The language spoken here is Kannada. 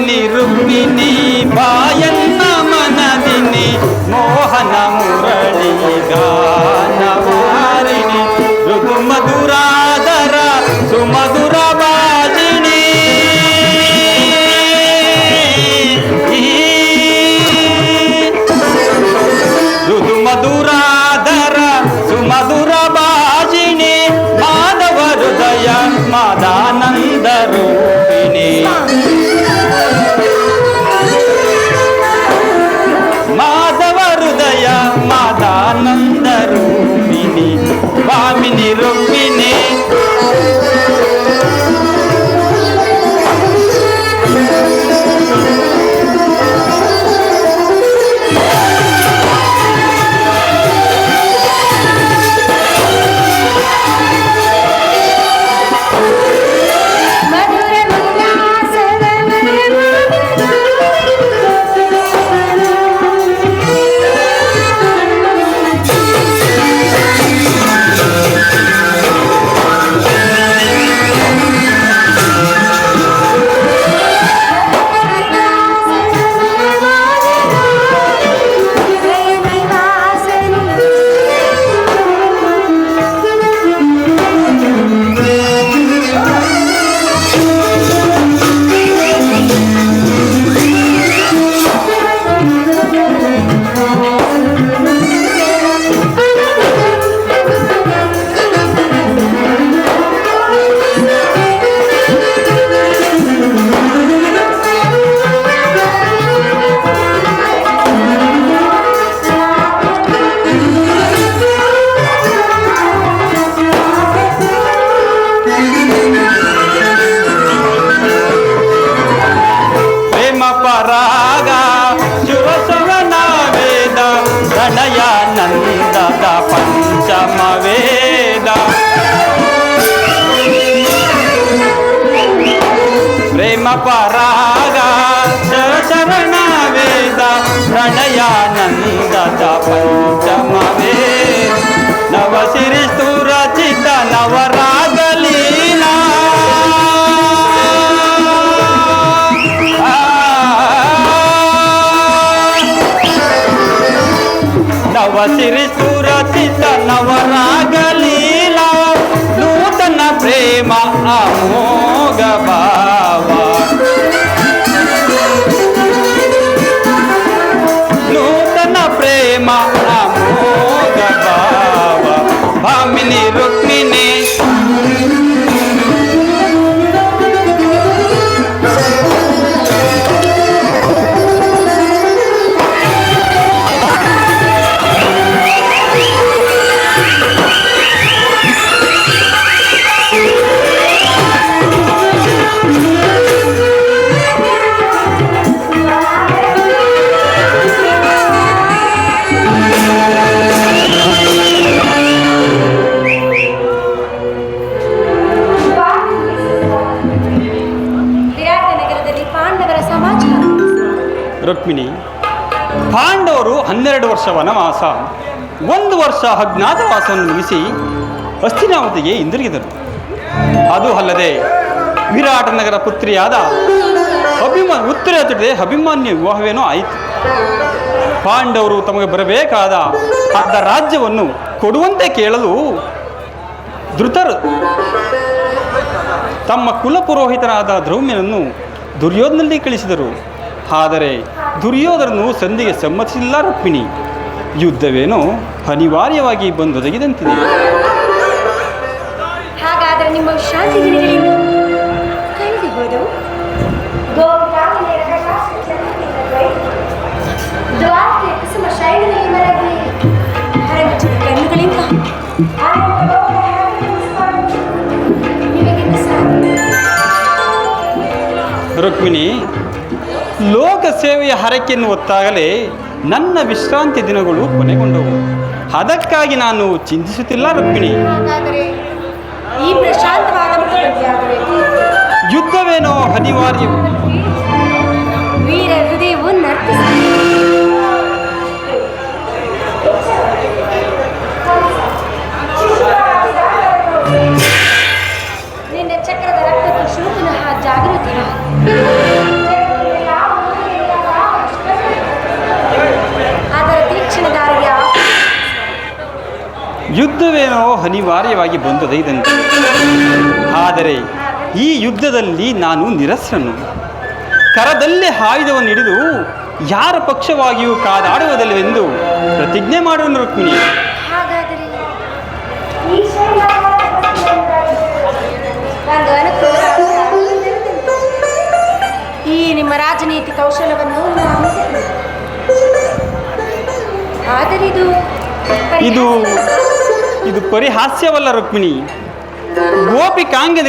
ಭಾಮಿನಿ ರುಕ್ಮಿಣಿ రాగ శివసురన వేద ప్రణయానందద పంచమ వేద ప్రేమ పరాగ శరణ వేద ప్రణయానందద పంచమ వేద నవసిరి సురసిత నవరాగలీల నూతన ప్రేమ అమోగ భావ. నూతన ప్రేమ అమోగ భావ. భామిని ಹನ್ನೆರಡು ವರ್ಷ ವನವಾಸ ಒಂದು ವರ್ಷ ಅಜ್ಞಾತವಾಸವನ್ನು ಮುಗಿಸಿ ಅಸ್ಥಿನಾವತಿಗೆ ಹಿಂದಿರುಗಿದರು. ಅದು ಅಲ್ಲದೆ ವಿರಾಟ ನಗರ ಪುತ್ರಿಯಾದ ಅಭಿಮಾನ ಉತ್ತರ ಜೊತೆ ಅಭಿಮಾನ್ಯ ವಿವಾಹವೇನೋ ಆಯಿತು. ಪಾಂಡವರು ತಮಗೆ ಬರಬೇಕಾದ ಅರ್ಧ ರಾಜ್ಯವನ್ನು ಕೊಡುವಂತೆ ಕೇಳಲು ಧೃತರು. ತಮ್ಮ ಕುಲಪುರೋಹಿತನಾದ ದ್ರೌಮ್ಯನನ್ನು ದುರ್ಯೋಧನಲ್ಲಿ ಕಳಿಸಿದರು. ಆದರೆ ದುರ್ಯೋಧನನು ಸಂಧಿಗೆ ಸಮ್ಮತಿಸಿಲ್ಲ ರುಕ್ಮಿಣಿ ಯುದ್ಧವೇನು ಅನಿವಾರ್ಯವಾಗಿ ಬಂದೊದಗಿದಂತಿದೆ. ಹಾಗಾದರೆ ನಿಮ್ಮ ರುಕ್ಮಿಣಿ ಲೋಕ ಸೇವೆಯ ಹರಕೆಯನ್ನು ಹೊತ್ತಾಗಲೇ ನನ್ನ ವಿಶ್ರಾಂತಿ ದಿನಗಳು ಕೊನೆಗೊಂಡವು. ಅದಕ್ಕಾಗಿ ನಾನು ಚಿಂತಿಸುತ್ತಿಲ್ಲ ರುಕ್ಮಿಣಿ. ಯುದ್ಧವೇನೋ ಅನಿವಾರ್ಯ ಯುದ್ಧವೇನೋ ಅನಿವಾರ್ಯವಾಗಿ ಬಂದೊದಗಿದಂತೆ ಆದರೆ ಈ ಯುದ್ಧದಲ್ಲಿ ನಾನು ನಿರಸ್ರನು. ಕರದಲ್ಲೇ ಆಯುಧವನ್ನು ಹಿಡಿದು ಯಾರ ಪಕ್ಷವಾಗಿಯೂ ಕಾದಾಡುವುದಿಲ್ಲವೆಂದು ಪ್ರತಿಜ್ಞೆ ಮಾಡುವನು ರುಕ್ಮಿಣಿ. ಈ ನಿಮ್ಮ ರಾಜನೀತಿ ಕೌಶಲವನ್ನು ನಾನು ಆದರೆ ಇದು ಇದು ಇದು ಪರಿಹಾಸ್ಯವಲ್ಲ ರುಕ್ಮಿಣಿ. ಗೋಪಿಕಾಂಗದ